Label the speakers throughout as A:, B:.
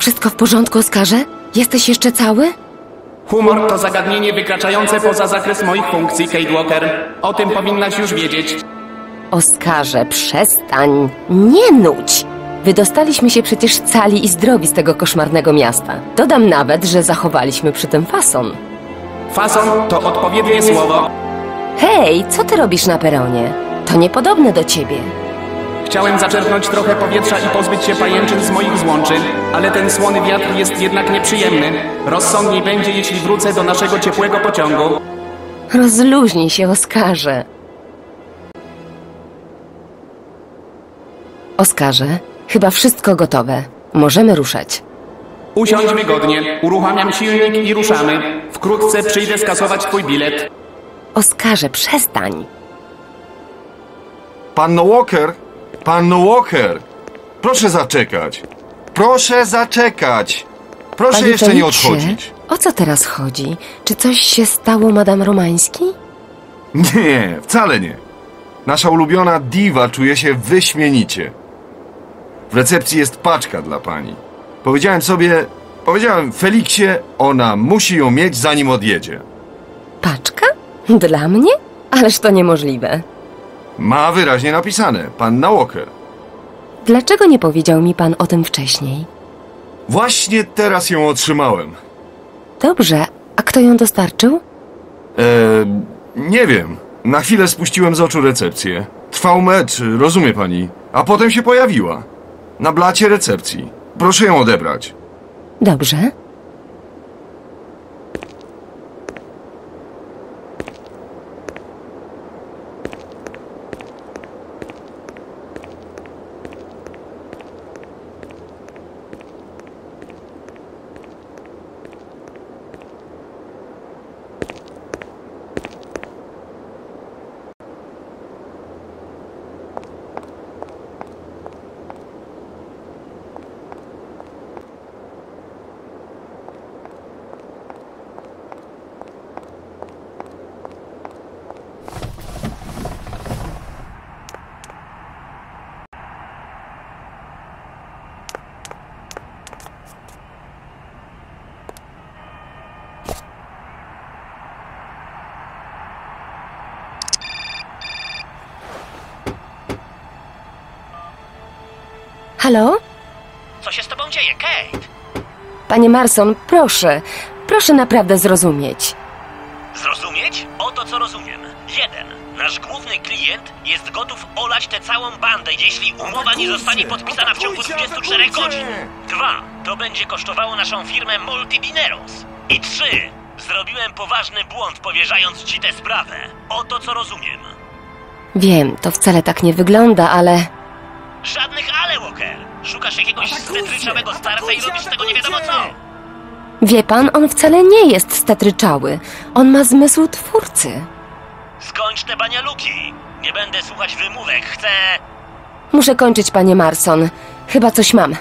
A: Wszystko w porządku, Oskarze? Jesteś jeszcze cały?
B: Humor to zagadnienie wykraczające poza zakres moich funkcji, Kate Walker. O tym powinnaś już wiedzieć.
A: Oskarze, przestań. Nie nudź. Wydostaliśmy się przecież cali i zdrowi z tego koszmarnego miasta. Dodam nawet, że zachowaliśmy przy tym fason.
B: Fason to odpowiednie słowo.
A: Hej, co ty robisz na peronie? To niepodobne do ciebie.
B: Chciałem zaczerpnąć trochę powietrza i pozbyć się pajęczyn z moich złączy, ale ten słony wiatr jest jednak nieprzyjemny. Rozsądniej będzie, jeśli wrócę do naszego ciepłego pociągu.
A: Rozluźnij się, Oskarze. Oskarze, chyba wszystko gotowe. Możemy ruszać.
B: Usiądź wygodnie, uruchamiam silnik i ruszamy. Wkrótce przyjdę skasować twój bilet.
A: Oskarze, przestań.
C: Panno Walker! Panno Walker! Proszę zaczekać! Proszę zaczekać! Proszę
A: Panie
C: jeszcze nie odchodzić.
A: O co teraz chodzi? Czy coś się stało, Madame Romański?
C: Nie, wcale nie. Nasza ulubiona diwa czuje się wyśmienicie. W recepcji jest paczka dla pani. Powiedziałem sobie, powiedziałem Feliksie, ona musi ją mieć zanim odjedzie.
A: Paczka? Dla mnie? Ależ to niemożliwe.
C: Ma wyraźnie napisane, panna Walker.
A: Dlaczego nie powiedział mi pan o tym wcześniej?
C: Właśnie teraz ją otrzymałem.
A: Dobrze, a kto ją dostarczył?
C: Eee, nie wiem. Na chwilę spuściłem z oczu recepcję. Trwał mecz, rozumie pani. A potem się pojawiła. Na blacie recepcji. Proszę ją odebrać.
A: Dobrze. Halo?
D: Co się z tobą dzieje, Kate?
A: Panie Marson, proszę, proszę naprawdę zrozumieć.
D: Zrozumieć? Oto co rozumiem. Jeden. Nasz główny klient jest gotów olać tę całą bandę, jeśli umowa nie zostanie podpisana w ciągu 24 godzin. Dwa. To będzie kosztowało naszą firmę Multidineros. I trzy. Zrobiłem poważny błąd, powierzając ci tę sprawę. Oto co rozumiem.
A: Wiem, to wcale tak nie wygląda, ale
D: Żadnych ale, Walker. Szukasz jakiegoś stetryczowego starca i robisz z tego nie wiadomo co.
A: wie pan, on wcale nie jest stetryczały. On ma zmysł twórcy.
D: Skończ te banialuki. Nie będę słuchać wymówek. Chcę...
A: Muszę kończyć, panie Marson. Chyba coś mam.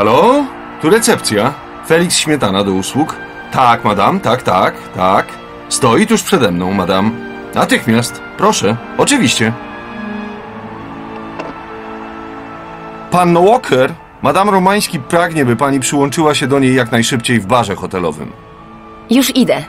C: Halo? Tu recepcja. Felix Śmietana do usług. Tak, madam, tak, tak, tak. Stoi tuż przede mną, madam. Natychmiast, proszę, oczywiście. Panno Walker, Madame Romański pragnie, by pani przyłączyła się do niej jak najszybciej w barze hotelowym.
A: Już idę.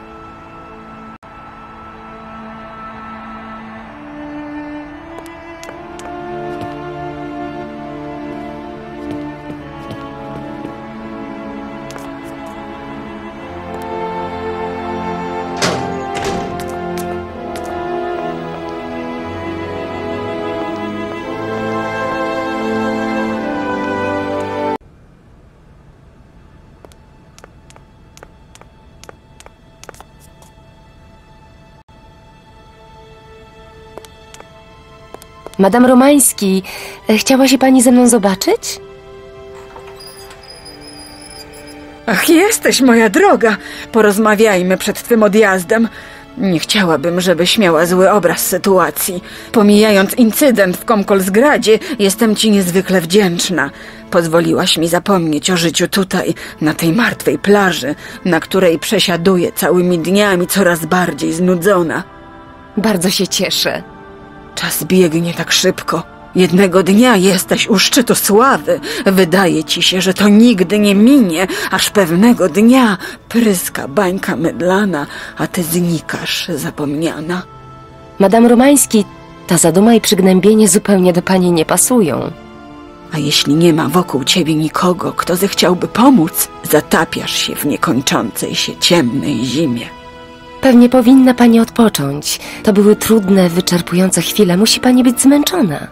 A: Madame Romański, e, chciała się pani ze mną zobaczyć?
E: Ach, jesteś moja droga. Porozmawiajmy przed twym odjazdem. Nie chciałabym, żebyś miała zły obraz sytuacji. Pomijając incydent w Komkolsgradzie, jestem ci niezwykle wdzięczna. Pozwoliłaś mi zapomnieć o życiu tutaj, na tej martwej plaży, na której przesiaduję całymi dniami coraz bardziej znudzona.
A: Bardzo się cieszę.
E: Czas biegnie tak szybko. Jednego dnia jesteś u szczytu sławy. Wydaje ci się, że to nigdy nie minie, aż pewnego dnia pryska bańka mydlana, a ty znikasz zapomniana.
A: Madam Romański, ta zaduma i przygnębienie zupełnie do pani nie pasują.
E: A jeśli nie ma wokół ciebie nikogo, kto zechciałby pomóc, zatapiasz się w niekończącej się ciemnej zimie.
A: Pewnie powinna pani odpocząć. To były trudne, wyczerpujące chwile. Musi pani być zmęczona.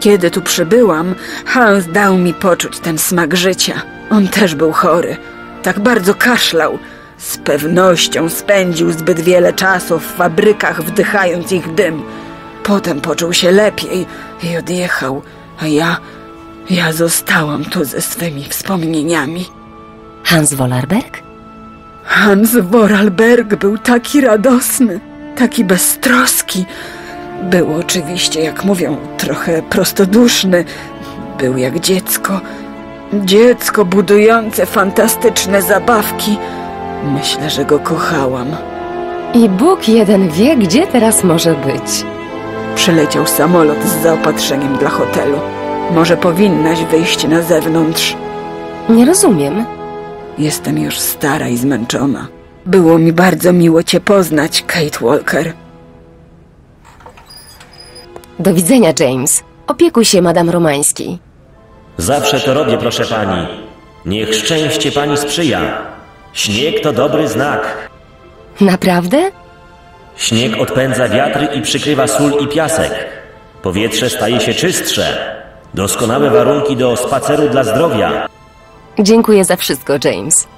E: Kiedy tu przybyłam, Hans dał mi poczuć ten smak życia. On też był chory. Tak bardzo kaszlał. Z pewnością spędził zbyt wiele czasu w fabrykach, wdychając ich dym. Potem poczuł się lepiej i odjechał, a ja, ja zostałam tu ze swymi wspomnieniami.
A: Hans Wollerberg?
E: Hans Vorarlberg był taki radosny, taki beztroski. Był oczywiście, jak mówią, trochę prostoduszny. Był jak dziecko. Dziecko budujące fantastyczne zabawki. Myślę, że go kochałam.
A: I Bóg jeden wie, gdzie teraz może być.
E: Przyleciał samolot z zaopatrzeniem dla hotelu. Może powinnaś wyjść na zewnątrz.
A: Nie rozumiem.
E: Jestem już stara i zmęczona. Było mi bardzo miło cię poznać, Kate Walker.
A: Do widzenia, James. Opiekuj się, Madam Romański.
D: Zawsze to robię, proszę pani. Niech szczęście pani sprzyja. Śnieg to dobry znak.
A: Naprawdę?
D: Śnieg odpędza wiatry i przykrywa sól i piasek. Powietrze staje się czystsze. Doskonałe warunki do spaceru dla zdrowia.
A: Dziękuję za wszystko, James.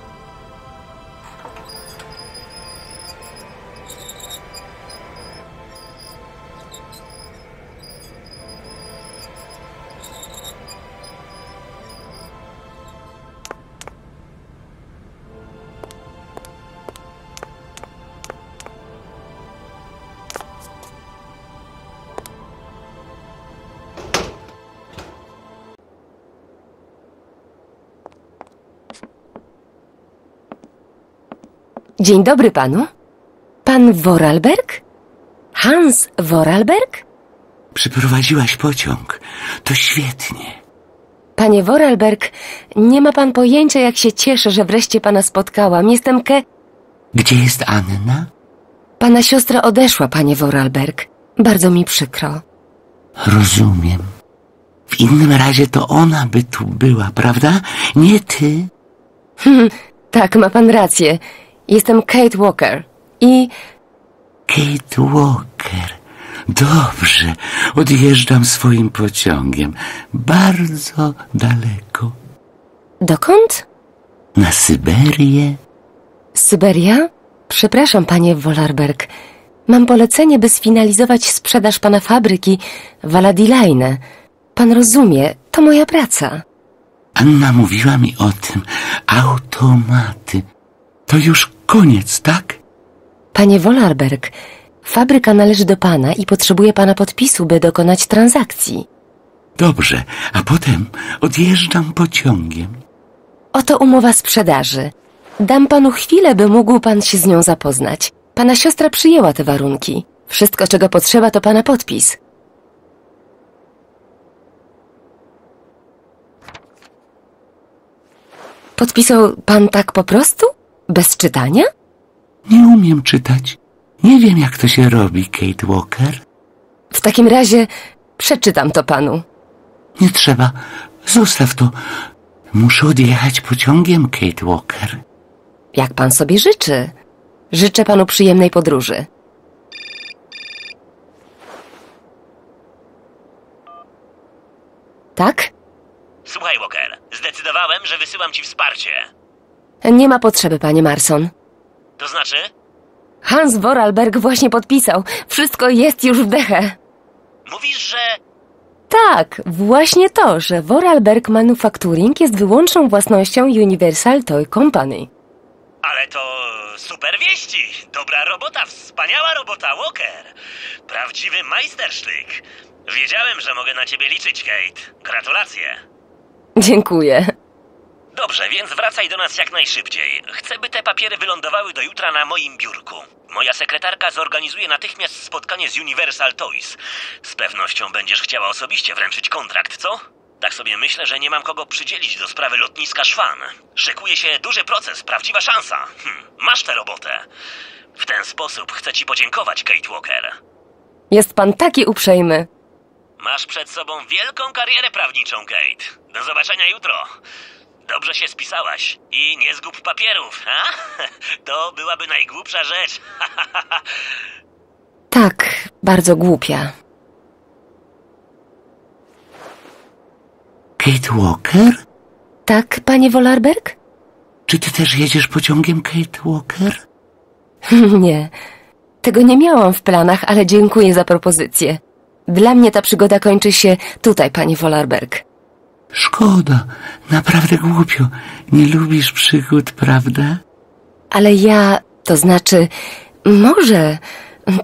A: Dzień dobry panu. Pan Vorarlberg? Hans Vorarlberg?
F: Przyprowadziłaś pociąg. To świetnie.
A: Panie Vorarlberg, nie ma pan pojęcia, jak się cieszę, że wreszcie pana spotkałam. Jestem Ke...
F: Gdzie jest Anna?
A: Pana siostra odeszła, panie Vorarlberg. Bardzo mi przykro.
F: Rozumiem. W innym razie to ona by tu była, prawda? Nie ty.
A: Tak, ma pan rację. Jestem Kate Walker. I
F: Kate Walker. Dobrze. Odjeżdżam swoim pociągiem. Bardzo daleko.
A: dokąd?
F: Na Syberię.
A: Syberia? Przepraszam, panie Wolarberg. Mam polecenie, by sfinalizować sprzedaż pana fabryki Valadilaine. Pan rozumie, to moja praca.
F: Anna mówiła mi o tym. Automaty. To już koniec, tak?
A: Panie Wolarberg, fabryka należy do pana i potrzebuje pana podpisu, by dokonać transakcji.
F: Dobrze, a potem odjeżdżam pociągiem.
A: Oto umowa sprzedaży. Dam panu chwilę, by mógł pan się z nią zapoznać. Pana siostra przyjęła te warunki. Wszystko, czego potrzeba, to pana podpis. Podpisał pan tak po prostu? Bez czytania?
F: Nie umiem czytać. Nie wiem, jak to się robi, Kate Walker.
A: W takim razie przeczytam to panu.
F: Nie trzeba. Zostaw to. Muszę odjechać pociągiem, Kate Walker.
A: Jak pan sobie życzy. Życzę panu przyjemnej podróży. Tak?
D: Słuchaj, Walker, zdecydowałem, że wysyłam ci wsparcie.
A: Nie ma potrzeby, panie Marson.
D: To znaczy?
A: Hans Vorarlberg właśnie podpisał. Wszystko jest już w dechę.
D: Mówisz, że...
A: Tak, właśnie to, że Vorarlberg Manufacturing jest wyłączną własnością Universal Toy Company.
D: Ale to super wieści. Dobra robota, wspaniała robota, Walker. Prawdziwy majstersztyk. Wiedziałem, że mogę na ciebie liczyć, Kate. Gratulacje.
A: Dziękuję.
D: Dobrze, więc wracaj do nas jak najszybciej. Chcę, by te papiery wylądowały do jutra na moim biurku. Moja sekretarka zorganizuje natychmiast spotkanie z Universal Toys. Z pewnością będziesz chciała osobiście wręczyć kontrakt, co? Tak sobie myślę, że nie mam kogo przydzielić do sprawy lotniska Szwan. Szykuje się duży proces, prawdziwa szansa. Hm, masz tę robotę. W ten sposób chcę ci podziękować, Kate Walker.
A: Jest pan taki uprzejmy.
D: Masz przed sobą wielką karierę prawniczą, Kate. Do zobaczenia jutro. Dobrze się spisałaś i nie zgub papierów, ha? To byłaby najgłupsza rzecz.
A: Tak, bardzo głupia.
F: Kate Walker?
A: Tak, panie Wolarberg?
F: Czy ty też jedziesz pociągiem, Kate Walker?
A: nie. Tego nie miałam w planach, ale dziękuję za propozycję. Dla mnie ta przygoda kończy się tutaj, panie Wolarberg.
F: Szkoda, naprawdę głupio. Nie lubisz przygód, prawda?
A: Ale ja, to znaczy, może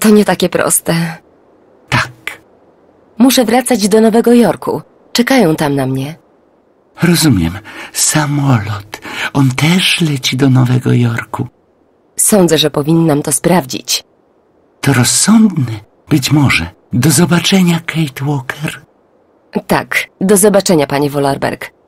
A: to nie takie proste.
F: Tak.
A: Muszę wracać do Nowego Jorku. Czekają tam na mnie.
F: Rozumiem. Samolot. On też leci do Nowego Jorku.
A: Sądzę, że powinnam to sprawdzić.
F: To rozsądne. Być może. Do zobaczenia, Kate Walker.
A: Tak, do zobaczenia, panie Wolarberg.